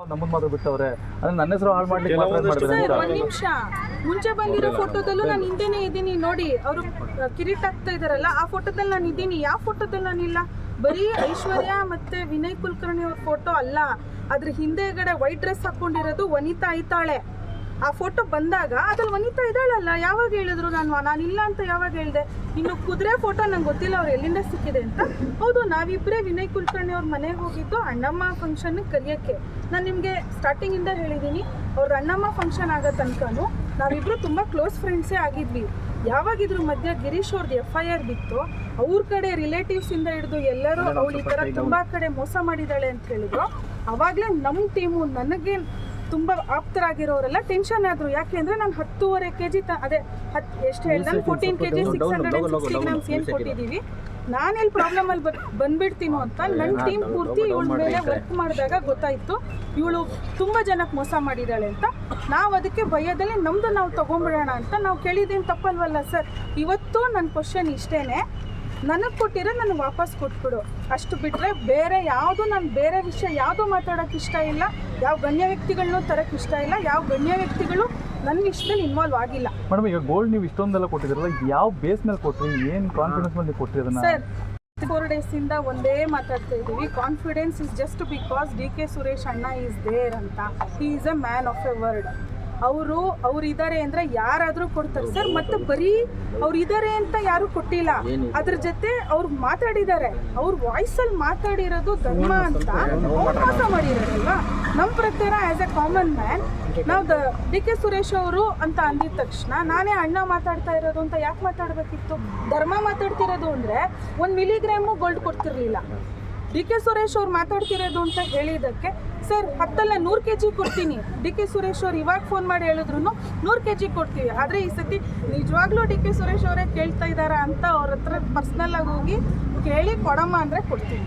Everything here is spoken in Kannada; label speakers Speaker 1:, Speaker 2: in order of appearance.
Speaker 1: ನಮ್ಮನ್ನ ಮಾತ್ರ ಬಿಟ್ಟವ್ರೆ. ಅಂದ್ರೆ ನನ್ನ ಹೆಸರು ಹಾಳು ಮಾಡ್ಲಿಕ್ಕೆ ಮಾತ್ರ ಏನ್ ಮಾಡ್ತಾರೆ
Speaker 2: ಸರ್
Speaker 1: ಅಂತ
Speaker 2: ಒಂದ್ ನಿಮಿಷ. ಮುಂಚೆ ಬಂದಿರೋ ಫೋಟೋದಲ್ಲೂ ನಾನು ಹಿಂದೆನೇ ಇದ್ದೀನಿ. ನೋಡಿ ಅವರು ಕಿರೀಟ್ ಹಾಕ್ತಾ ಇದಾರಲ್ಲ ಆ ಫೋಟೋದಲ್ಲಿ ನಾನು ಇದ್ದೀನಿ. ಯಾವ ಫೋಟೋದಲ್ಲಿ ನಾನಿಲ್ಲ ಬರೀ ಐಶ್ವರ್ಯ ಮತ್ತೆ ವಿನಯ್ ಕುಲಕರ್ಣಿ ಅವ್ರ ಫೋಟೋ ಅಲ್ಲ. ಅದ್ರ ಹಿಂದೆಗಡೆ ವೈಟ್ ಡ್ರೆಸ್ ಹಾಕೊಂಡಿರೋದು ವನಿತಾ ಐತಾಳೆ ಆ ಫೋಟೋ ಬಂದಾಗ ಅದ್ರಲ್ಲಿ ವನಿತಾ ಇದ್ದಾಳಲ್ಲ ಯಾವಾಗ ಹೇಳಿದ್ರು ನಾನು? ನಾನಿಲ್ಲ ಅಂತ ಯಾವಾಗ ಹೇಳಿದೆ? ಇನ್ನು ಕುದುರೆ ಫೋಟೋ ನಂಗೆ ಗೊತ್ತಿಲ್ಲ ಅವ್ರು ಎಲ್ಲಿಂದ ಸಿಕ್ಕಿದೆ ಅಂತ. ಹೌದು ನಾವಿಬ್ಬರೇ ವಿನಯ್ ಕುಲಕರ್ಣಿ ಅವ್ರ ಮನೆಗೆ ಹೋಗಿದ್ದು ಅಣ್ಣಮ್ಮ ಫಂಕ್ಷನ್ ಕರೆಯೋಕ್ಕೆ. ನಾನು ನಿಮಗೆ ಸ್ಟಾರ್ಟಿಂಗಿಂದ ಹೇಳಿದ್ದೀನಿ ಅವ್ರ ಅಣ್ಣಮ್ಮ ಫಂಕ್ಷನ್ ಆಗೋ ತನಕನೂ ನಾವಿಬ್ಬರು ತುಂಬ ಕ್ಲೋಸ್ ಫ್ರೆಂಡ್ಸೇ ಆಗಿದ್ವಿ. ಯಾವಾಗ ಇದ್ರ ಮಧ್ಯೆ ಗಿರೀಶ್ ಅವ್ರದ್ದು ಎಫ್ ಐ ಆರ್ ಬಿತ್ತು ಅವ್ರ ಕಡೆ ರಿಲೇಟಿವ್ಸ್ ಇಂದ ಹಿಡಿದು ಎಲ್ಲರೂ ಅವಳು ಈ ಥರ ತುಂಬ ಕಡೆ ಮೋಸ ಮಾಡಿದ್ದಾಳೆ ಅಂತ ಹೇಳಿದ್ರು. ಅವಾಗಲೇ ನಮ್ಮ ಟೀಮು ನನಗೆ ತುಂಬ ಆಪ್ತರಾಗಿರೋರೆಲ್ಲ ಟೆನ್ಷನ್ ಆದ್ರು. ಯಾಕೆ ಅಂದ್ರೆ ನಾನು ಹತ್ತೂವರೆ ಕೆ ಜಿ ಅದೇ ಹತ್ ಎಷ್ಟು ಹೇಳ್ದೆ? Fourteen K G six hundred and sixty grams ಏನು ಕೊಟ್ಟಿದ್ದೀವಿ? ನಾನೆಲ್ಲಿ ಪ್ರಾಬ್ಲಮ್ ಅಲ್ಲಿ ಬರ್ ಬಂದ್ಬಿಡ್ತೀನೋ ಅಂತ ನನ್ನ ಟೀಮ್ ಪೂರ್ತಿ ಇವಳ ಮೇಲೆ ವರ್ಕ್ ಮಾಡಿದಾಗ ಗೊತ್ತಾಯಿತು. ಇವಳು ತುಂಬ ಜನಕ್ಕೆ ಮೋಸ ಮಾಡಿದ್ದಾಳೆ ಅಂತ. ನಾವು ಅದಕ್ಕೆ ಭಯದಲ್ಲಿ ನಮ್ದು ನಾವು ತಗೊಂಬಿಡೋಣ ಅಂತ ನಾವು ಕೇಳಿದ್ದೇನು ತಪ್ಪಲ್ವಲ್ಲ ಸರ್. ಇವತ್ತು ನನ್ನ ಕ್ವಶನ್ ಇಷ್ಟೇನೆ. ನನಗೆ ಕೊಟ್ಟಿರೋ ನನಗೆ ವಾಪಸ್ ಕೊಟ್ಬಿಡು. ಅಷ್ಟು ಬಿಟ್ಟರೆ ಬೇರೆ ಯಾವುದು ನಾನು ಬೇರೆ ವಿಷಯ ಯಾವುದು ಮಾತಾಡೋಕ್ಕೆ ಇಷ್ಟ ಇಲ್ಲ ಯಾವ ಗಣ್ಯ ವ್ಯಕ್ತಿಗಳನ್ನೂ ತರಕ್ಕೆ ಇಷ್ಟ ಇಲ್ಲ ಯಾವ ಗಣ್ಯ ವ್ಯಕ್ತಿಗಳು ನನ್ನ ಇಷ್ಟದಲ್ಲಿ ಇನ್ವಾಲ್ವ್ ಆಗಿಲ್ಲ.
Speaker 1: ಮೇಡಮ್ ಈಗ ಗೋಲ್ಡ್ ನೀವು ಇಷ್ಟೊಂದೆಲ್ಲ ಕೊಟ್ಟಿದ್ರಲ್ಲ ಯಾವ ಬೇಸ್ ಮೇಲೆ ಕೊಟ್ರಿ? ಏನು ಕಾನ್ಫಿಡೆನ್ಸ್ ಮೇಲೆ ಕೊಟ್ರಿ ಅದನ್ನ?
Speaker 2: ಸರ್ ಫೋರ್ ಡೇಸಿಂದ ಒಂದೇ ಮಾತಾಡ್ತಾ ಇದ್ದೀವಿ. Confidence is just because D K Suresh ಅಣ್ಣ ಈಸ್ ದೇರ್ ಅಂತ. He is a man of a word ಅವರು ಅವ್ರು ಇದ್ದಾರೆ ಅಂದ್ರೆ ಯಾರಾದರೂ ಕೊಡ್ತಾರೆ. ಸರ್ ಮತ್ತೆ ಬರೀ ಅವ್ರು ಇದ್ದಾರೆ ಅಂತ ಯಾರು ಕೊಟ್ಟಿಲ್ಲ. ಅದ್ರ ಜೊತೆ ಅವ್ರು ಮಾತಾಡಿದ್ದಾರೆ. ಅವ್ರ ವಾಯ್ಸಲ್ಲಿ ಮಾತಾಡಿರೋದು ಧರ್ಮ ಅಂತ ಅವ್ರು ಮೋಸ ಮಾಡಿರೋದಲ್ವಾ? ನಮ್ಮ ಪ್ರಕಾರ ಆ್ಯಸ್ ಎ ಕಾಮನ್ ಮ್ಯಾನ್ ನಾವು ದ ಡಿ ಕೆ ಸುರೇಶ್ ಅವರು ಅಂತ ಅಂದಿದ ತಕ್ಷಣ ನಾನೇ ಅಣ್ಣ ಮಾತಾಡ್ತಾ ಇರೋದು ಅಂತ ಯಾಕೆ ಮಾತಾಡಬೇಕಿತ್ತು? ಧರ್ಮ ಮಾತಾಡ್ತಿರೋದು ಅಂದರೆ ಒಂದು ಮಿಲಿಗ್ರಾಮು ಗೋಲ್ಡ್ ಕೊಡ್ತಿರ್ಲಿಲ್ಲ. ಡಿ ಕೆ ಸುರೇಶ್ ಅವ್ರು ಮಾತಾಡ್ತಿರೋದು ಅಂತ ಹೇಳಿದ್ದಕ್ಕೆ, ಸರ್, ಹತ್ತಲ್ಲ ನೂರು ಕೆ ಜಿ ಕೊಡ್ತೀನಿ. ಡಿ ಕೆ ಸುರೇಶ್ ಅವ್ರು ಇವಾಗ ಫೋನ್ ಮಾಡಿ ಹೇಳಿದ್ರು ನೂರು ಕೆ ಜಿ ಕೊಡ್ತೀವಿ. ಆದರೆ ಈ ಸತಿ ನಿಜವಾಗ್ಲೂ ಡಿ ಕೆ ಸುರೇಶ್ ಅವರೇ ಕೇಳ್ತಾ ಇದ್ದಾರಾ ಅಂತ ಅವ್ರ ಹತ್ರ ಪರ್ಸ್ನಲ್ ಆಗಿ ಹೋಗಿ ಕೇಳಿ ಕೊಡಮ್ಮ ಅಂದರೆ ಕೊಡ್ತೀನಿ.